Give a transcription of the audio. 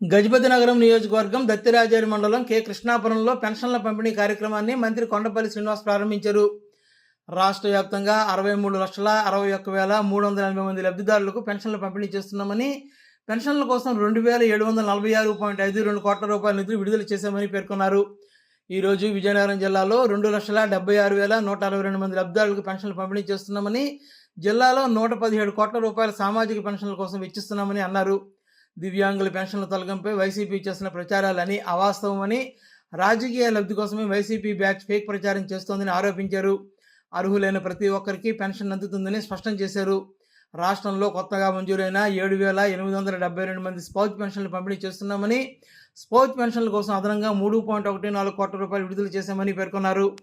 గజపతి నగరం నియోజకవర్గం దత్తిరాజారి మండలం కె. కృష్ణాపురంలో పెన్షన్ల పంపిణీ కార్యక్రమాన్ని మంత్రి కొండపల్లి శ్రీనివాస్ ప్రారంభించారు. రాష్ట్ర వ్యాప్తంగా అరవై మూడు లక్షల అరవై ఒక్క వేల మూడు వందల ఎనభై మంది లబ్ధిదారులకు పెన్షన్లు పంపిణీ చేస్తున్నామని పెన్షన్ల కోసం రెండు వేల ఏడు వందల నలభై ఆరు పాయింట్ ఐదు రెండు కోట్ల రూపాయల నిధులు విడుదల చేశామని పేర్కొన్నారు. ఈరోజు విజయనగరం జిల్లాలో రెండు లక్షల డెబ్బై ఆరు వేల నూట అరవై రెండు మంది లబ్ధిదారులకు పెన్షన్లు పంపిణీ చేస్తున్నామని జిల్లాలో నూట పదిహేడు కోట్ల రూపాయల సామాజిక పెన్షన్ల కోసం వెచ్చిస్తున్నామని అన్నారు. దివ్యాంగుల పెన్షన్ల తొలగింపై వైసీపీ చేసిన ప్రచారాలని అవాస్తవమని రాజకీయ లబ్ధి కోసమే వైసీపీ బ్యాచ్ ఫేక్ ప్రచారం చేస్తోందని ఆరోపించారు. అర్హులైన ప్రతి ఒక్కరికి పెన్షన్ అందుతుందని స్పష్టం చేశారు. రాష్ట్రంలో కొత్తగా మంజూరైన ఏడు వేల ఎనిమిది వందల డెబ్బై రెండు మంది స్పౌచ్ పెన్షన్లు పంపిణీ చేస్తున్నామని స్పౌచ్ పెన్షన్ల కోసం అదనంగా మూడు పాయింట్ ఒకటి నాలుగు కోట్ల రూపాయలు విడుదల చేశామని పేర్కొన్నారు.